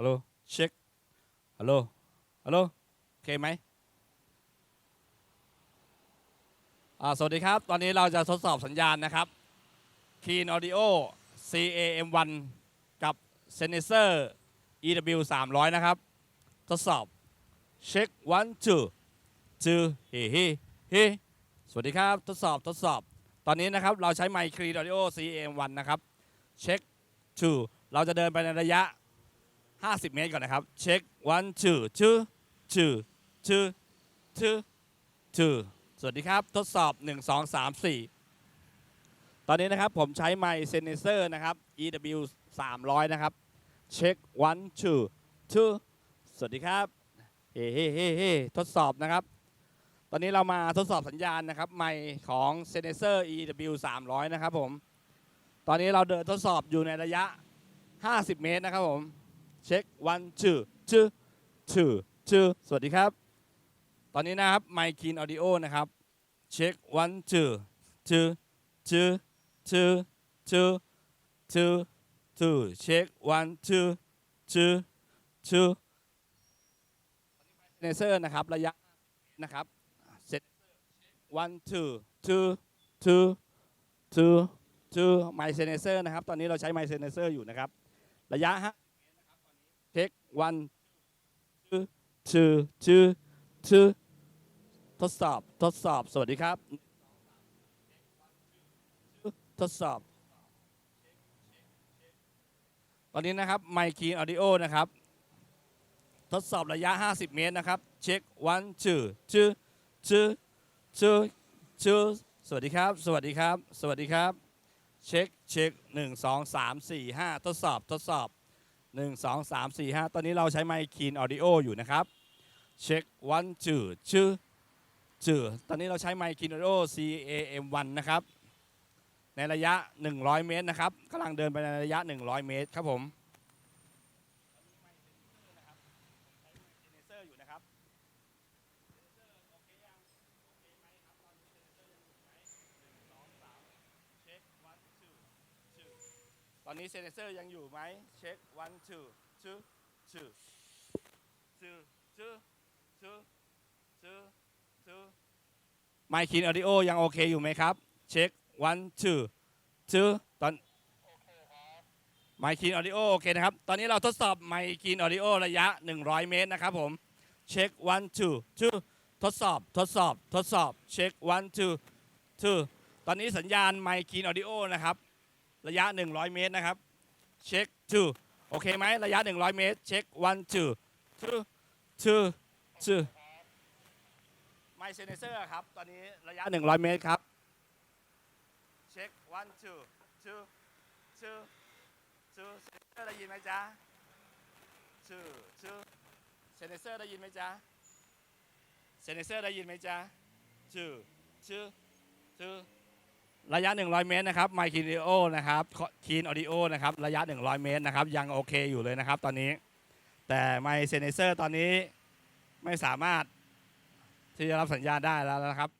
ฮัลโหลเช็คฮัลโหลฮัลโหลโอเคไหมอ่าสวัสดีครับ ตอนนี้เราจะทดสอบสัญญาณนะครับ Keen Audio CAM1 กับ Sennheiser EW 300 นะครับ ทดสอบเช็ค one two two เฮ้เฮ้เฮ้สวัสดีครับ ทดสอบทดสอบ ตอนนี้นะครับ เราใช้ไมค์ Keen Audio CAM1 นะครับ เช็ค two เราจะเดินไปในระยะ 50 เมตรก่อนนะครับ เช็ค one two two two two two two สวัสดีครับ ทดสอบ 1 2 3 4 ตอนนี้นะครับผมใช้ไมค์เซนเซอร์นะครับ EW 300 นะครับ เช็ค one two two สวัสดีครับ เฮ้เฮ้เฮ้เฮ้ทดสอบนะครับ ตอนนี้เรามาทดสอบสัญญาณนะครับ ไมค์ของ s e n s o r EW 300 นะครับผม ตอนนี้เราเดินทดสอบอยู่ในระยะ 50 เมตรนะครับผม เช็ค one two two two two สวัสดีครับ ตอนนี้นะครับไมค์คีนออดิโอนะครับ เช็ค one two two two two two two two เช็ค one two two two เนเซอร์นะครับ ระยะนะครับเสร็จ one two two two two two ไมค์เซนเซอร์นะครับ ตอนนี้เราใช้ไมค์เซนเซอร์อยู่นะครับ ระยะฮะ เช็ค one two two two two ทดสอบทดสอบสวัสดีครับ ทดสอบ ตอนนี้นะครับไมค์คีนออดิโอนะครับ ทดสอบระยะ 50 เมตรนะครับ เช็ค one two two two two two สวัสดีครับ สวัสดีครับ สวัสดีครับ เช็คเช็ค1 2 3 4 5ทดสอบทดสอบ 1 2 3 4 5 ตอนนี้เราใช้ไมค์คีนออดิโออยู่นะครับ เช็ค one two two two ตอนนี้เราใช้ไมค์คีนออดิโอ CAM1 นะครับ ในระยะ 100 เมตรนะครับกำลังเดินไปในระยะ 100 เมตรครับผม เนเซอร์อยู่นะครับ ตอนนี้เซนเซอร์ยังอยู่ไหมเช็ค one two two two two two two two two ไมค์คินออดิโอยังโอเคอยู่ไหมครับ เช็ค one two two ตอนไมค์คินออดิโอโอเคนะครับ ตอนนี้เราทดสอบไมค์คินออดิโอระยะ 100 เมตรนะครับผม เช็ค one two two ทดสอบ ทดสอบ ทดสอบ เช็ค one two two ตอนนี้สัญญาณไมค์คีนออดิโอนะครับ ระยะ 100 เมตรนะครับ เช็ค two โอเคไหมระยะ 100 เมตร เช็ค one two two two two ไมเซนเซอร์ครับ ตอนนี้ระยะ 100 เมตรครับ เช็ค one two two two two เซนเซอร์ได้ยินไหมจ๊ะ two two เซนเซอร์ได้ยินไหมจ๊ะ เซนเซอร์ได้ยินไหมจ๊ะ two two two ระยะ 100 เมตรนะครับไมค์คีนออดิโอนะครับคีนออดิโอนะครับระยะ 100 เมตรนะครับยังโอเคอยู่เลยนะครับตอนนี้ แต่ไมค์เซนเซอร์ตอนนี้ไม่สามารถที่จะรับสัญญาณได้แล้วนะครับ